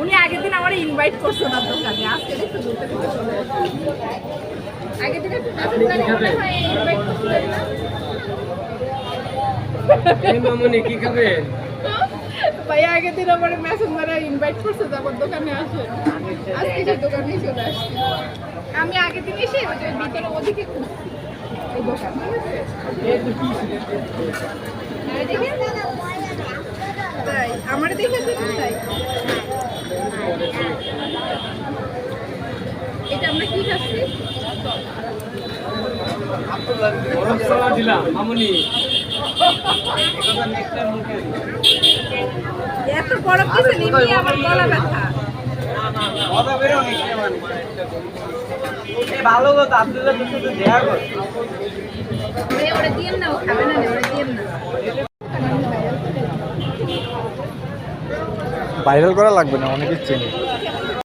উনি আগের দিন আমার ইনভাইট করছে না দোকানে। আজকে একটু দূর থেকে চলে আগের দিন ইনভাইট করছিলেন না। এই মামনি কি খাবে? ভাইয়া আগের দিন আমার মেসেঞ্জারে ইনভাইট করছে তো আমার দোকানে আসে। আজকে সেই চলে আসছি। আমি আগের দিন এসে ওই যে ভিতরে ওদিকে খুঁজছি এই দোকান। ঠিক আছে এটা আমরা কি খাচ্ছি? গরম সালা দিলাম মামনি। এত বরফ দিছে নিমকি আমার গলা ব্যথা। ভালো কথা আপনাদের তো শুধু দেয়া করছে ওরে না খাবে না রে, ওরে দিয়েন না ভাইরাল করা লাগবে না অনেকে চেনে।